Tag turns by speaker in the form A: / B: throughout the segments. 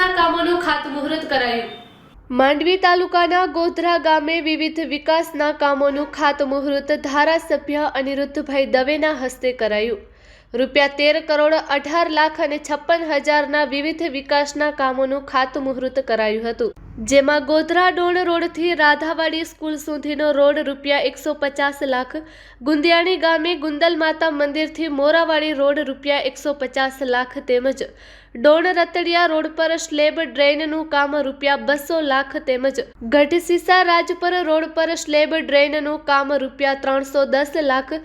A: વિકાસના કામોનું ખાતમુહૂર્ત કરાયું. માંડવી તાલુકાના ગોધરા ગામે વિવિધ વિકાસના કામોનું ખાતમુહૂર્ત ધારાસભ્ય અનિરુદ્ધભાઈ દવેના હસ્તે કરાયું. રૂપિયા તેર કરોડ અઢાર લાખ અને છપ્પન હજારના વિવિધ વિકાસના કામોનું ખાતમુહૂર્ત કરાયું હતું. જેમાં ગોધરા ડોણ રોડથી રાધાવાડી સ્કૂલ સુધીનો રોડ રૂપિયા એકસો પચાસ લાખ, ગુંદિયાણી ગામે ગુંદલ માતા મંદિરથી મોરાવાડી રોડ રૂપિયા એકસો પચાસ લાખ તેમજ ડોણ રતડિયા રોડ પર સ્લેબ ડ્રેઇનનું કામ રૂપિયા બસો લાખ તેમજ ગઢસીસા રાજપર રોડ પર સ્લેબ ડ્રેઇનનું કામ રૂપિયા ત્રણસો દસ લાખ,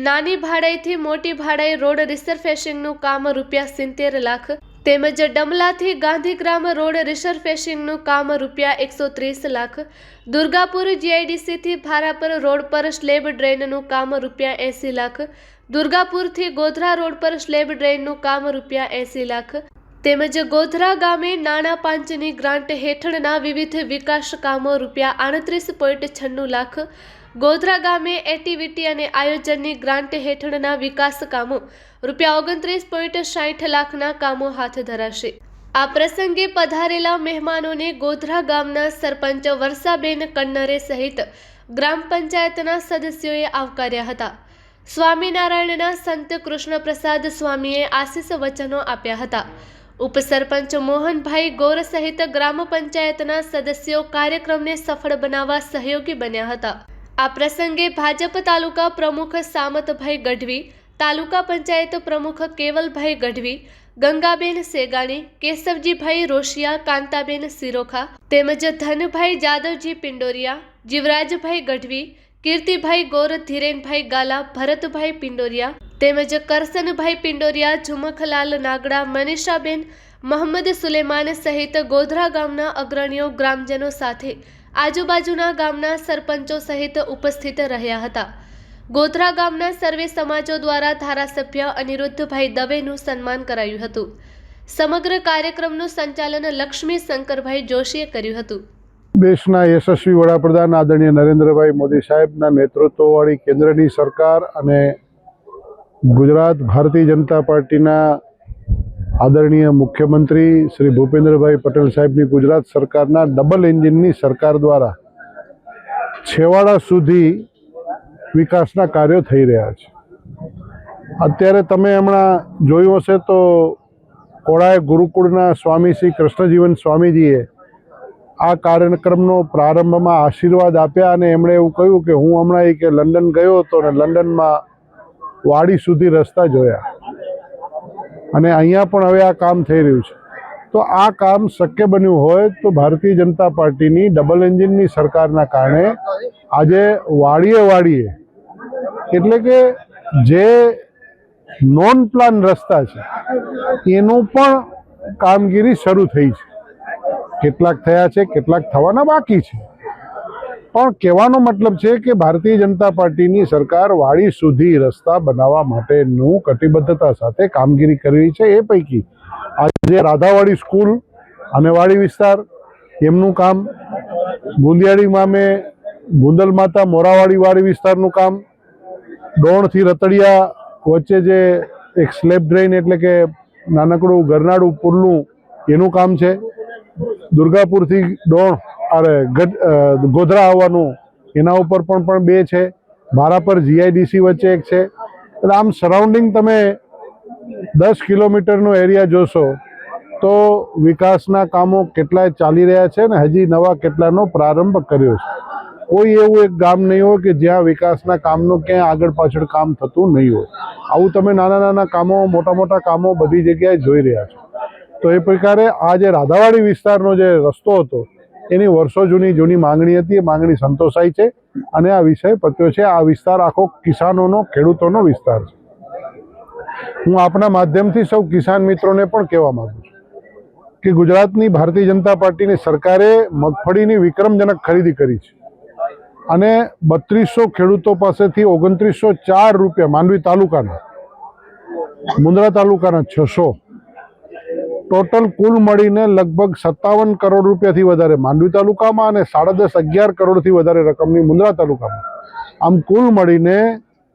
A: નાની ભાડાઈથી મોટી ભાડાઈ રોડ રિસર્ફેસિંગનું કામ રૂપિયા સિત્તેર લાખ તેમજ ડમલાથી ગાંધીગ્રામ રોડ રિસર્ફેસિંગનું કામ રૂપિયા એકસો ત્રીસ લાખ. દુર્ગાપુર જીઆઈડીસીથી ભારાપર રોડ પર સ્લેબ ડ્રેનનું કામ રૂપિયા એંસી લાખ. દુર્ગાપુરથી ગોધરા રોડ પર સ્લેબ ડ્રેનનું કામ રૂપિયા એંસી લાખ. તેમજ ગોધરા ગામે નાણાં પાંચની ગ્રાન્ટ હેઠળના વિવિધ વિકાસ કામો રૂપિયા આડત્રીસ પોઈન્ટ છન્નું લાખ. ગોધરા ગામે એક્ટિવિટી અને આયોજનની ગ્રાન્ટ હેઠળના વિકાસ કામો રૂપિયા ઓગણત્રીસ પોઈન્ટ સાઠ લાખના કામો હાથ ધરાશે. આ પ્રસંગે પધારેલા મહેમાનોને ગોધરા ગામના સરપંચ વર્ષાબેન કન્નરે સહિત ગ્રામ પંચાયતના સદસ્યોએ આવકાર્યા હતા. સ્વામિનારાયણના સંત કૃષ્ણપ્રસાદ સ્વામીએ આશીષ વચનો આપ્યા હતા. ઉપસરપંચ મોહનભાઈ ગોર સહિત ગ્રામ પંચાયતના સદસ્યો કાર્યક્રમને સફળ બનાવવા સહયોગી બન્યા હતા. આ પ્રસંગે ભાજપ તાલુકા પ્રમુખ સામતભાઈ ગઢવી તાલુકા પંચાયત પ્રમુખ કેવલભાઈ ગઢવી, ગંગાબેન સેગાણી, કેશવજીભાઈ રોશિયા, કાંતાબેન સિરોખા તેમજ ધનભાઈ જાદવજી પિંડોરિયા, જીવરાજભાઈ ગઢવી, કીર્તિભાઈ ગોર, ધીરેનભાઈ ગાલા, ભરતભાઈ પિંડોરિયા તેમજ કરસનભાઈ પિંડોરિયા, ઝુમખલાલ નાગડા, મનીષાબેન મોહમ્મદ સુલેમાન સહિત ગોધરા ગામના અગ્રણીઓ ગ્રામજનો સાથે આજુબાજુના ગામના સરપંચો સહિત ઉપસ્થિત રહ્યા હતા. ગોધરા ગામના સર્વે સમાજો દ્વારા ધારાસભ્ય અનિરુદ્ધભાઈ દવેનું સન્માન કરાયું હતું. સમગ્ર કાર્યક્રમનું સંચાલન લક્ષ્મી શંકરભાઈ જોશીએ કર્યું હતું.
B: દેશના યશસ્વી વડાપ્રધાન આદરણીય નરેન્દ્રભાઈ મોદી સાહેબના નેતૃત્વવાળી કેન્દ્રની સરકાર અને ગુજરાત ભારતીય જનતા પાર્ટીના આદરણીય મુખ્યમંત્રી શ્રી ભૂપેન્દ્રભાઈ પટેલ સાહેબની ગુજરાત સરકારના ડબલ એન્જિનની સરકાર દ્વારા છેવાડા સુધી વિકાસના કાર્યો થઈ રહ્યા છે. અત્યારે તમે હમણાં જોયું હશે તો કોળાએ ગુરુકુળના સ્વામી શ્રી કૃષ્ણજીવન સ્વામીજીએ આ કાર્યક્રમનો પ્રારંભમાં આશીર્વાદ આપ્યા અને એમણે એવું કહ્યું કે હું હમણાં એ કે લંડન ગયો હતો અને લંડનમાં વાડી સુધી રસ્તા જોયા. અને અહીંયા પણ હવે આ કામ થઈ રહ્યું છે. તો આ કામ શક્ય બન્યું હોય તો ભારતીય જનતા પાર્ટીની ડબલ એન્જિનની સરકારના કારણે આજે વાડીએ વાડીએ એટલે કે જે નોન પ્લાન રસ્તા છે, એનું પણ કામગીરી શરૂ થઈ છે. કેટલાક થયા છે, કેટલાક થવાના બાકી છે. પણ કહેવાનો મતલબ છે કે ભારતીય જનતા પાર્ટીની સરકાર વાડી સુધી રસ્તા બનાવવા માટેનું કટિબદ્ધતા સાથે કામગીરી કરી રહી છે, એ પૈકી આજે રાધાવાડી સ્કૂલ અને વાડી વિસ્તાર, એમનું કામ, ગુંદિયાળી મેં ગુંદલ માતા મોરાવાડી વાડી વિસ્તારનું કામ ડોણથી રતડિયા વચ્ચે જે એક સ્લેબ ડ્રેઇન એટલે કે નાનકડું ગરનાળું પુલનું એનું કામ છે. દુર્ગાપુરથી દોણ, અરે ગોધરા આવવાનું એના ઉપર પણ પણ બે છે. ભારાપર જીઆઈડીસી વચ્ચે એક છે. એટલે આમ સરાઉન્ડિંગ તમે દસ કિલોમીટરનો એરિયા જોશો તો વિકાસના કામો કેટલાય ચાલી રહ્યા છે ને હજી નવા કેટલાનો પ્રારંભ કર્યો છે. કોઈ એવું એક ગામ નહીં હોય કે જ્યાં વિકાસના કામનું ક્યાંય આગળ પાછળ કામ થતું નહીં હોય. આવું તમે નાના નાના કામો, મોટા મોટા કામો બધી જગ્યાએ જોઈ રહ્યા છો. તો એ પ્રકારે આ જે રાધાવાડી વિસ્તારનો જે રસ્તો હતો, એની વર્ષો જૂની જૂની માંગણી હતી, એ માંગણી સંતોષાઈ છે અને આ વિષય પત્યો છે. આ વિસ્તાર આખો કિસાનોનો, ખેડૂતોનો વિસ્તાર છે. હું આપના માધ્યમથી સૌ કિસાન મિત્રોને પણ કહેવા માંગુ છું કે ગુજરાતની ભારતીય જનતા પાર્ટીની સરકારે મગફળીની વિક્રમજનક ખરીદી કરી છે. અને બત્રીસો ખેડૂતો પાસેથી ઓગણત્રીસો ચાર રૂપિયા માંડવી તાલુકાના, મુંદ્રા તાલુકાના છસો. ટોટલ કુલ મળીને લગભગ સત્તાવન કરોડ રૂપિયાથી વધારે માંડવી તાલુકામાં અને સાડા દસ અગિયાર કરોડથી વધારે રકમની મુંદ્રા તાલુકામાં. આમ કુલ મળીને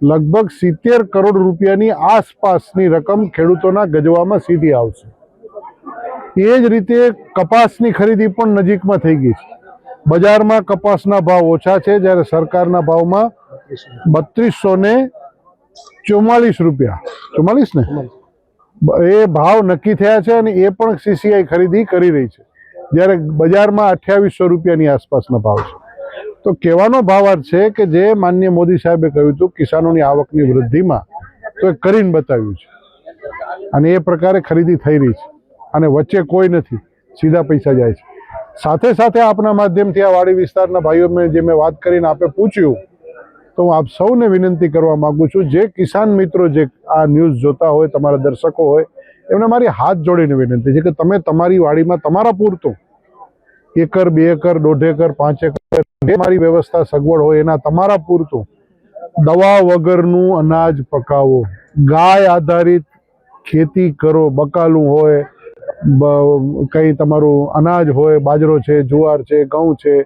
B: લગભગ સિત્તેર કરોડ રૂપિયાની આસપાસની રકમ ખેડૂતોના ગજવામાં સીધી આવશે. એ જ રીતે કપાસની ખરીદી પણ નજીકમાં થઈ ગઈ છે. બજારમાં કપાસના ભાવ ઓછા છે જ્યારે સરકારના ભાવમાં બત્રીસો ને ચુમ્માલીસ રૂપિયા. ચુમ્માલીસ ને? એ ભાવ નક્કી થયા છે અને એ પણ સીસીઆઈ ખરીદી કરી રહી છે. જ્યારે બજારમાં અઠ્યાવીસો રૂપિયાની આસપાસના ભાવ છે. તો કહેવાનો ભાવાર્થ છે કે જે માન્ય મોદી સાહેબે કહ્યું હતું, કિસાનોની આવકની વૃદ્ધિમાં તો એ કરીને બતાવ્યું છે. અને એ પ્રકારે ખરીદી થઈ રહી છે. અને વચ્ચે કોઈ નથી. સીધા પૈસા જાય છે. સાથે સાથે આપના માધ્યમથી આ વાડી વિસ્તારના ભાઈઓ મેં જે મેં વાત કરીને આપે પૂછ્યું, તો હું આપ સૌને વિનંતી કરવા માગું છું, જે કિસાન મિત્રો જે આ ન્યૂઝ જોતા હોય, તમારા દર્શકો હોય, એમને મારી હાથ જોડીને વિનંતી છે કે તમે તમારી વાડીમાં તમારા પૂરતું એકર, બે એકર, દોઢ એકર, પાંચ એકર, જે મારી વ્યવસ્થા સગવડ હોય, એના તમારા પૂરતું દવા વગરનું અનાજ પકાવો. ગાય આધારિત ખેતી કરો, બકાલું હોય કંઈ તમારું અનાજ હોય, બાજરો છે, જુવાર છે, ઘઉં છે,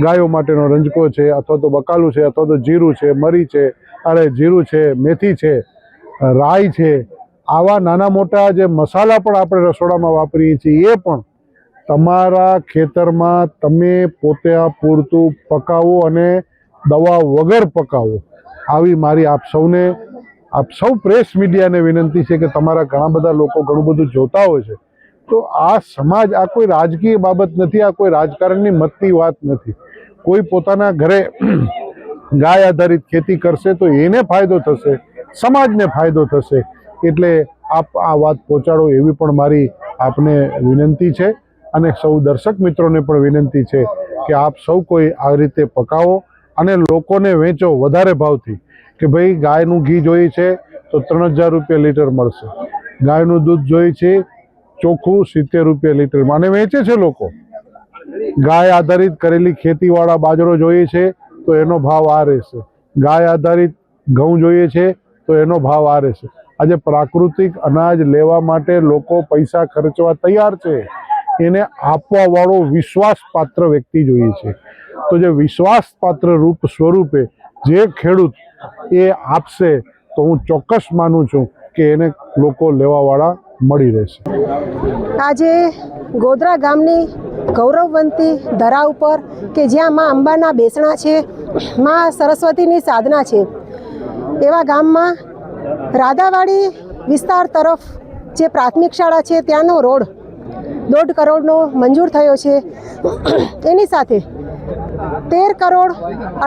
B: ગાયો માટેનો રંજકો છે, અથવા તો બકાલું છે, અથવા તો જીરું છે, મરી છે, અરે જીરું છે, મેથી છે, રાઈ છે, આવા નાના મોટા જે મસાલા પણ આપણે રસોડામાં વાપરીએ છીએ, એ પણ તમારા ખેતરમાં તમે પોતે પૂરતું પકાવો અને દવા વગર પકાવો. આવી મારી આપ સૌને, આપ સૌ પ્રેસ મીડિયાને વિનંતી છે કે તમારા ઘણા બધા લોકો ઘણું બધું જોતા હોય છે. તો આ સમાજ આ કોઈ રાજકીય બાબત નથી, આ કોઈ રાજકારણની મતની વાત નથી. કોઈ પોતાના ઘરે ગાય આધારિત ખેતી કરશે તો એને ફાયદો થશે, સમાજને ફાયદો થશે. એટલે આપ આ વાત પહોંચાડો એવી પણ મારી આપને વિનંતી છે અને સૌ દર્શક મિત્રોને પણ વિનંતી છે કે આપ સૌ કોઈ આ રીતે પકાવો અને લોકોને વેચો વધારે ભાવથી કે ભાઈ ગાયનું ઘી જોઈએ છે તો ત્રણ હજાર રૂપિયા લીટર મળશે. ગાયનું દૂધ જોઈએ છે ચોખ્ખું સિત્તેર રૂપિયા લીટરમાં અને વેચે છે લોકો. ગાય આધારિત કરેલી ખેતીવાળા બાજરો જોઈએ છે, તો એનો ભાવ આ રહેશે. ગાય આધારિત ઘઉં જોઈએ છે, તો એનો ભાવ આ રહેશે. આજે પ્રાકૃતિક અનાજ લેવા માટે લોકો પૈસા ખર્ચવા તૈયાર છે. એને આપવા વાળો વિશ્વાસપાત્ર વ્યક્તિ જોઈએ છે. તો જે વિશ્વાસપાત્ર રૂપ સ્વરૂપે જે ખેડૂત એ આપશે, તો હું ચોક્કસ માનું છું કે એને લોકો લેવાવાળા મળી રહેશે.
C: આજે ગોધરા ગામની ગૌરવવંતી ધરા ઉપર કે જ્યાં માં અંબાના બેસણા છે, માં સરસ્વતીની સાધના છે, એવા ગામમાં રાધાવાડી વિસ્તાર તરફ જે પ્રાથમિક શાળા છે, ત્યાંનો રોડ દોઢ કરોડનો મંજૂર થયો છે. એની સાથે તેર કરોડ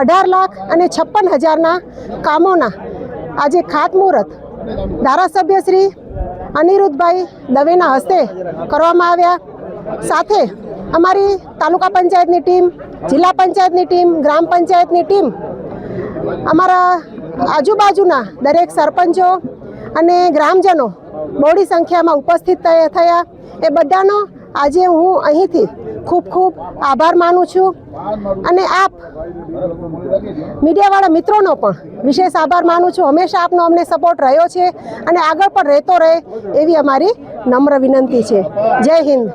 C: અઢાર લાખ અને છપ્પન હજારના કામોના આજે ખાતમુહૂર્ત. ધારાસભ્ય શ્રી અનિરુદ્ધભાઈ દવેના હસ્તે કરવામાં આવ્યા. સાથે અમારી તાલુકા પંચાયતની ટીમ, જિલ્લા પંચાયતની ટીમ, ગ્રામ પંચાયતની ટીમ, અમારા આજુબાજુના દરેક સરપંચો અને ગ્રામજનો મોડી સંખ્યામાં ઉપસ્થિત થયા. એ બધાનો આજે હું અહીંથી ખૂબ ખૂબ આભાર માનું છું. અને આપ મીડિયાવાળા મિત્રોનો પણ વિશેષ આભાર માનું છું. હંમેશા આપનો અમને સપોર્ટ રહ્યો છે અને આગળ પણ રહેતો રહે એવી અમારી નમ્ર વિનંતી છે. જય હિન્દ.